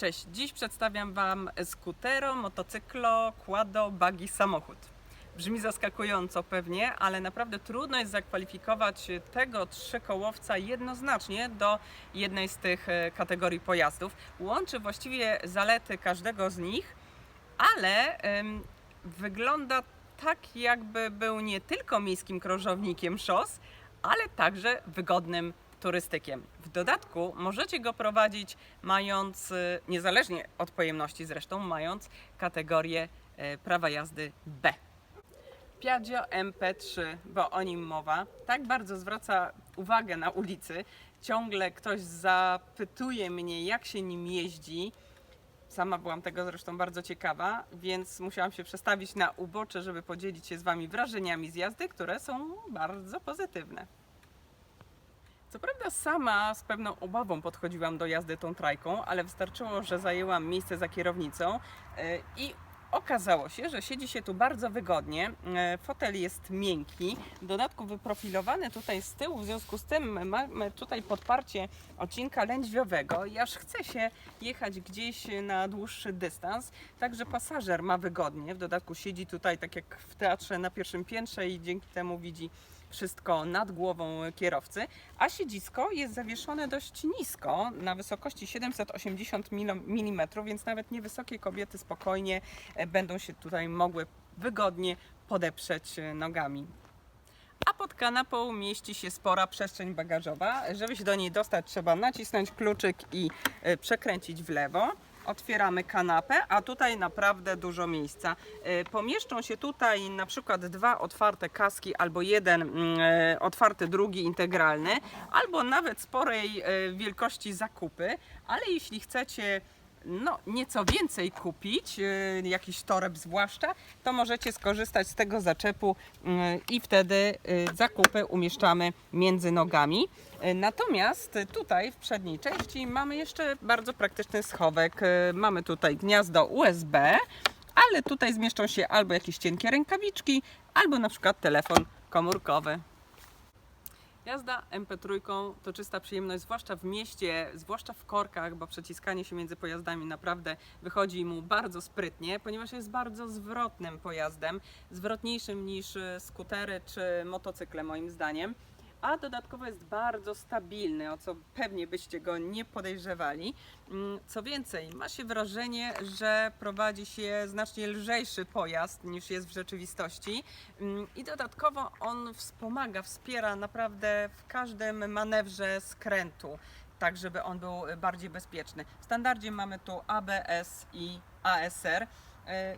Cześć, dziś przedstawiam Wam skutero, motocyklo, quado, buggy, samochód. Brzmi zaskakująco pewnie, ale naprawdę trudno jest zakwalifikować tego trzykołowca jednoznacznie do jednej z tych e, kategorii pojazdów. Łączy właściwie zalety każdego z nich, ale em, wygląda tak, jakby był nie tylko miejskim krążownikiem szos, ale także wygodnym turystykiem. W dodatku możecie go prowadzić mając, y, niezależnie od pojemności zresztą, mając kategorię y, prawa jazdy B. Piaggio MP3, bo o nim mowa, tak bardzo zwraca uwagę na ulicy. Ciągle ktoś zapytuje mnie, jak się nim jeździ. Sama byłam tego zresztą bardzo ciekawa, więc musiałam się przestawić na ubocze, żeby podzielić się z Wami wrażeniami z jazdy, które są bardzo pozytywne. Prawda sama z pewną obawą podchodziłam do jazdy tą trajką, ale wystarczyło, że zajęłam miejsce za kierownicą yy, i okazało się, że siedzi się tu bardzo wygodnie. Yy, Fotel jest miękki, w dodatku wyprofilowany tutaj z tyłu, w związku z tym mamy tutaj podparcie odcinka lędźwiowego i aż chce się jechać gdzieś na dłuższy dystans, także pasażer ma wygodnie. W dodatku siedzi tutaj tak jak w teatrze na pierwszym piętrze i dzięki temu widzi wszystko nad głową kierowcy, a siedzisko jest zawieszone dość nisko, na wysokości 780 mm, więc nawet niewysokie kobiety spokojnie e, będą się tutaj mogły wygodnie podeprzeć e, nogami. A pod kanapą mieści się spora przestrzeń bagażowa. Żeby się do niej dostać, trzeba nacisnąć kluczyk i e, przekręcić w lewo. Otwieramy kanapę, a tutaj naprawdę dużo miejsca. E, Pomieszczą się tutaj na przykład dwa otwarte kaski, albo jeden mm, e, otwarty, drugi integralny, albo nawet sporej e, wielkości zakupy, ale jeśli chcecie no, nieco więcej kupić, yy, jakiś toreb zwłaszcza, to możecie skorzystać z tego zaczepu yy, i wtedy yy, zakupy umieszczamy między nogami. Natomiast tutaj w przedniej części mamy jeszcze bardzo praktyczny schowek. Mamy tutaj gniazdo USB, ale tutaj zmieszczą się albo jakieś cienkie rękawiczki, albo na przykład telefon komórkowy. Jazda MP3 to czysta przyjemność, zwłaszcza w mieście, zwłaszcza w korkach, bo przeciskanie się między pojazdami naprawdę wychodzi mu bardzo sprytnie, ponieważ jest bardzo zwrotnym pojazdem, zwrotniejszym niż e, skutery czy motocykle moim zdaniem. A dodatkowo jest bardzo stabilny, o co pewnie byście go nie podejrzewali. Mm, Co więcej, ma się wrażenie, że prowadzi się znacznie lżejszy pojazd niż jest w rzeczywistości. Mm, I dodatkowo on wspomaga, wspiera naprawdę w każdym manewrze skrętu, tak żeby on był bardziej bezpieczny. W standardzie mamy tu ABS i ASR. E,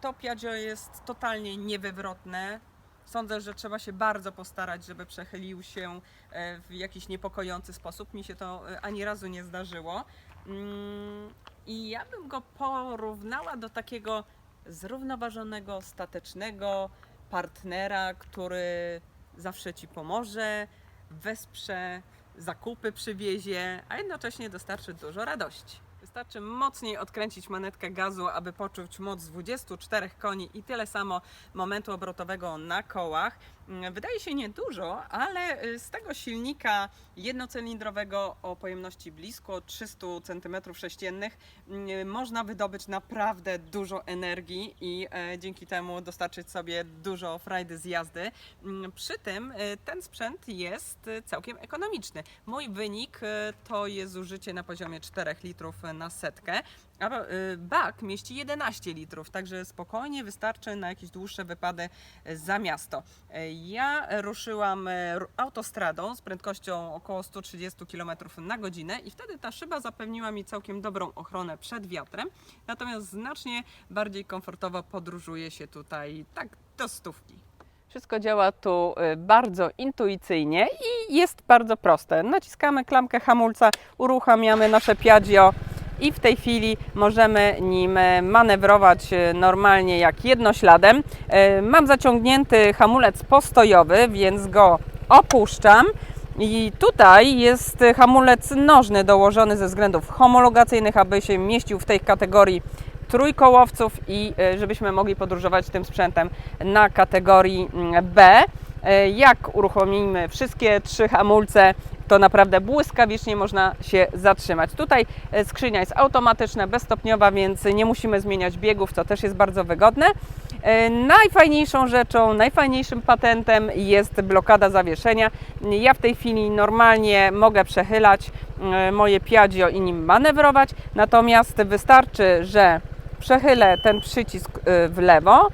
To Piaggio jest totalnie niewywrotne. Sądzę, że trzeba się bardzo postarać, żeby przechylił się e, w jakiś niepokojący sposób. Mi się to e, ani razu nie zdarzyło. Mm, I ja bym go porównała do takiego zrównoważonego, statecznego partnera, który zawsze ci pomoże, wesprze, zakupy przywiezie, a jednocześnie dostarczy dużo radości. Wystarczy mocniej odkręcić manetkę gazu, aby poczuć moc 24 koni i tyle samo momentu obrotowego na kołach. Wydaje się niedużo, ale y, z tego silnika jednocylindrowego o pojemności blisko 300 cm3 mm, można wydobyć naprawdę dużo energii i e, dzięki temu dostarczyć sobie dużo frajdy z jazdy. Mm, Przy tym e, ten sprzęt jest całkiem ekonomiczny. Mój wynik to jest zużycie na poziomie 4 litrów na setkę, a bak mieści 11 litrów, także spokojnie wystarczy na jakieś dłuższe wypady za miasto. Ja ruszyłam e, autostradą z prędkością około 130 km na godzinę i wtedy ta szyba zapewniła mi całkiem dobrą ochronę przed wiatrem, natomiast znacznie bardziej komfortowo podróżuje się tutaj tak do stówki. Wszystko działa tu y, bardzo intuicyjnie i jest bardzo proste. Naciskamy klamkę hamulca, uruchamiamy nasze Piaggio i w tej chwili możemy nim e, manewrować e, normalnie jak jednośladem. E, Mam zaciągnięty hamulec postojowy, więc go opuszczam. I tutaj jest hamulec nożny dołożony ze względów homologacyjnych, aby się mieścił w tej kategorii trójkołowców i żebyśmy mogli podróżować tym sprzętem na kategorii mm, B. Jak uruchomimy wszystkie trzy hamulce to naprawdę błyskawicznie można się zatrzymać. Tutaj e, skrzynia jest automatyczna, bezstopniowa, więc nie musimy zmieniać biegów, co też jest bardzo wygodne. E, Najfajniejszą rzeczą, najfajniejszym patentem jest blokada zawieszenia. Ja w tej chwili normalnie mogę przechylać e, moje piaggio i nim manewrować, natomiast wystarczy, że przechylę ten przycisk w lewo,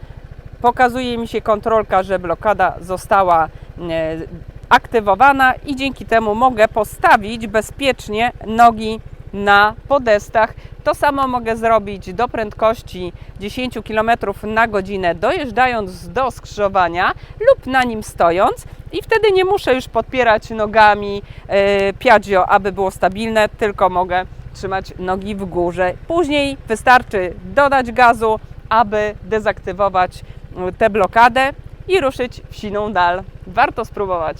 pokazuje mi się kontrolka, że blokada została aktywowana i dzięki temu mogę postawić bezpiecznie nogi na podestach. To samo mogę zrobić do prędkości 10 km na godzinę, dojeżdżając do skrzyżowania lub na nim stojąc i wtedy nie muszę już podpierać nogami e, piaggio, aby było stabilne, tylko mogę trzymać nogi w górze. Później wystarczy dodać gazu, aby dezaktywować tę blokadę i ruszyć w siną dal. Warto spróbować.